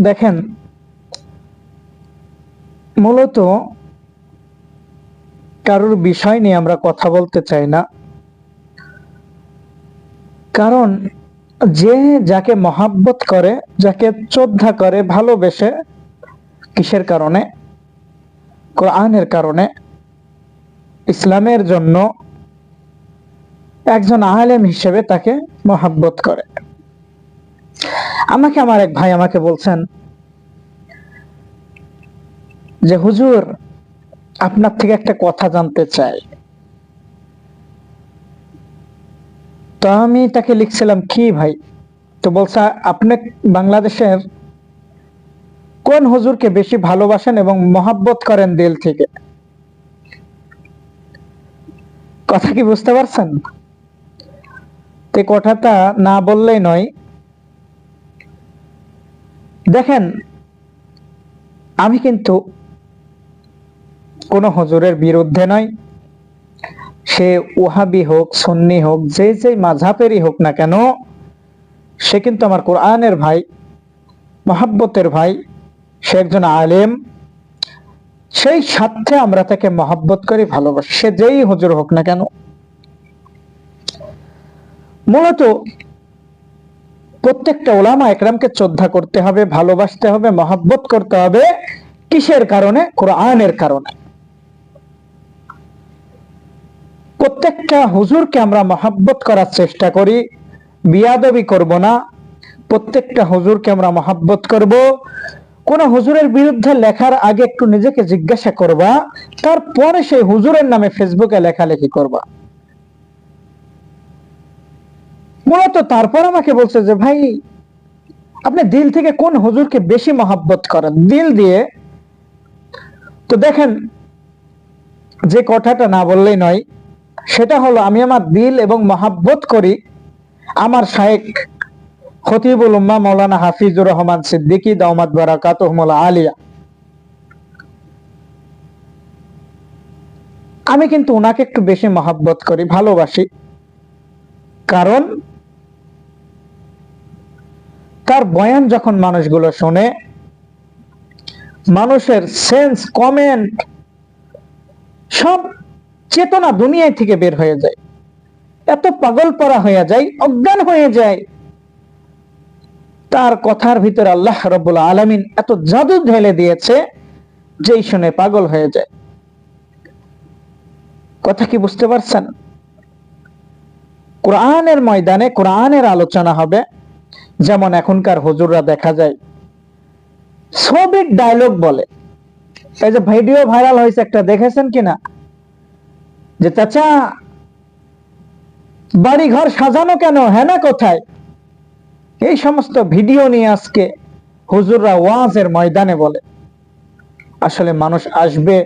দেখেন, মূলত কারোর বিষয় নিয়ে আমরা কথা বলতে চাই না। কারণ যে যাকে মহাব্বত করে, যাকে শ্রদ্ধা করে, ভালোবেসে কিসের কারণে? কোরআনের কারণে। ইসলামের জন্য একজন আলেম হিসেবে তাকে মহাব্বত করে। আমাকে আমার এক ভাই আমাকে বলছেন যে, হুজুর, আপনার থেকে একটা কথা জানতে চাই। তো আমি তাকে লিখছিলাম, কি ভাই? তো বলছে, আপনি বাংলাদেশের কোন হুজুরকে বেশি ভালোবাসেন এবং মহাব্বত করেন দিল থেকে? কথা কি বুঝতে পারছেন? তে কথাটা না বললেই নয় দেখেন, আমি কিন্তু কোন হুজুরের বিরুদ্ধে নয় সে ওহাবি হোক, সুন্নি হোক, যে যে মাঝাবেরই হোক না কেন, সে কিন্তু আমার কোরআনের ভাই, মহাব্বতের ভাই, সে একজন আলেম। সেই সাথে আমরা তাকে মহাব্বত করি, ভালোবাসি। সে যেই হজুর হোক না কেন। মূলত প্রত্যেকটা ওলামা একরামকে শ্রদ্ধা করতে হবে, ভালোবাসতে হবে, মহাব্বত করতে হবে। কিসের কারণে? কোরআনের কারণে। প্রত্যেকটা হুজুরকে আমরা মহাব্বত করার চেষ্টা করি, বিয়াদবি করব না। প্রত্যেকটা হুজুরকে আমরা মহাব্বত করব। কোন হুজুরের বিরুদ্ধে লেখার আগে একটু নিজেকে জিজ্ঞাসা করবা, তারপরে সেই হুজুরের নামে ফেসবুকে লেখালেখি করবা। মূলত তারপর আমাকে বলছে যে, ভাই, আপনি দিল থেকে কোন হুজুরকে বেশি মহাব্বত করেন? দিল দিয়ে, তো দেখেন, যে কথাটা না বললেই নয়, সেটা হলো আমি আমার দিল এবং মহাব্বত করি আমার শায়েক খতিবুল উম্মা মৌলানা হাফিজুর রহমান সিদ্দিকী দাউমাত বারাকাত আলিয়া। আমি কিন্তু ওনাকে একটু বেশি মহাব্বত করি, ভালোবাসি। কারণ তার বয়ান যখন মানুষগুলো শোনে, মানুষের সেন্স কমেন্ট সব চেতনা দুনিয়ায় থেকে বের হয়ে যায়। এত পাগল পরা হয়ে যায়, অজ্ঞান হয়ে যায়। তার কথার ভিতরে আল্লাহ রব্বুল আলমিন এত জাদু ঢেলে দিয়েছে, যেই শুনে পাগল হয়ে যায়। কথা কি বুঝতে পারছেন? কোরআনের ময়দানে কোরআনের আলোচনা হবে। যেমন এখনকার হুজুররা দেখা যায়, ছবির ডায়লগ বলে। এই যে ভিডিও ভাইরাল হয়েছে একটা, দেখেছেন কিনা? যে, চাচা বাড়ি ঘর সাজানো কেন? হ্যাঁ না কোথায়? এই সমস্ত ভিডিও নিয়ে আজকে হুজুররা ওয়াজের ময়দানে বলে। আসলে মানুষ আসবে